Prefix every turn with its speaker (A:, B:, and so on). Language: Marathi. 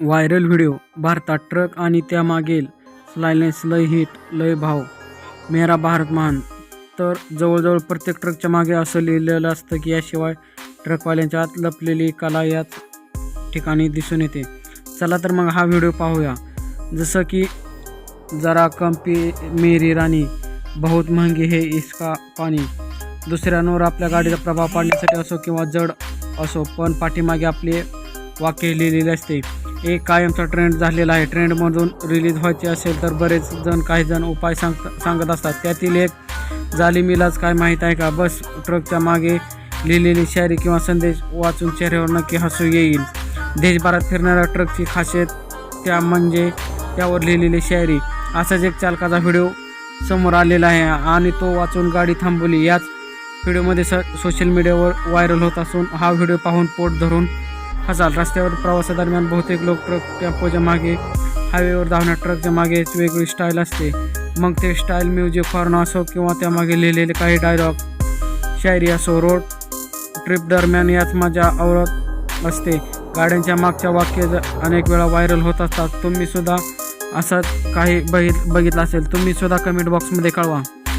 A: व्हायरल व्हिडिओ भारतात ट्रक आणि त्यामागील सायलेन्स लय हिट लय भाव. मेरा भारत महान. तर जवळजवळ प्रत्येक ट्रकच्या मागे असं लिहिलेलं असतं की याशिवाय ट्रकवाल्यांच्या आत लपलेली कला याच ठिकाणी दिसून येते. चला तर मग हा व्हिडिओ पाहूया. जसं की जरा कंपी मेरी राणी बहुत महंगी हे इसका पाणी. दुसऱ्यांवर आपल्या गाडीचा प्रभाव पाडण्यासाठी असो किंवा जड असो पण पाठीमागे आपले वाक्य लिहिलेले असते एक कायमचा ट्रेंड झालेला आहे. ट्रेंडमधून रिलीज व्हायचे असेल तर बरेच जण काही जण उपाय सांग सांगत असतात. त्यातील एक जालिमीलाच काय माहीत आहे का? बस ट्रकच्या मागे लिहिलेली शायरी किंवा संदेश वाचून चेहऱ्यावर नक्की हसू येईल. देशभरात फिरणाऱ्या ट्रकची खासियत त्या म्हणजे त्यावर लिहिलेली शायरी. असाच एक चालकाचा व्हिडिओ समोर आलेला आहे आणि तो वाचून गाडी थांबवली. याच व्हिडिओमध्ये स सोशल मीडियावर व्हायरल होत असून हा व्हिडिओ पाहून पोट धरून हसाल रस्त्यावर प्रवासादरम्यान बहुतेक लोक ट्रक टेम्पोच्या मागे हायवेवर धावण्या ट्रकच्या मागे एक वेगळी स्टाईल असते. मग ते स्टाईल म्युझिक फॉर्न असो किंवा त्यामागे लिहिलेले काही डायलॉग शायरी असो रोड ट्रिप दरम्यान याच माझ्या आवडत असते. गाड्यांच्या मागच्या वाक्य ज- अनेक वेळा व्हायरल होत असतात तुम्ही सुद्धा असं काही बघित बघितलं असेल तुम्ही सुद्धा कमेंट बॉक्समध्ये कळवा.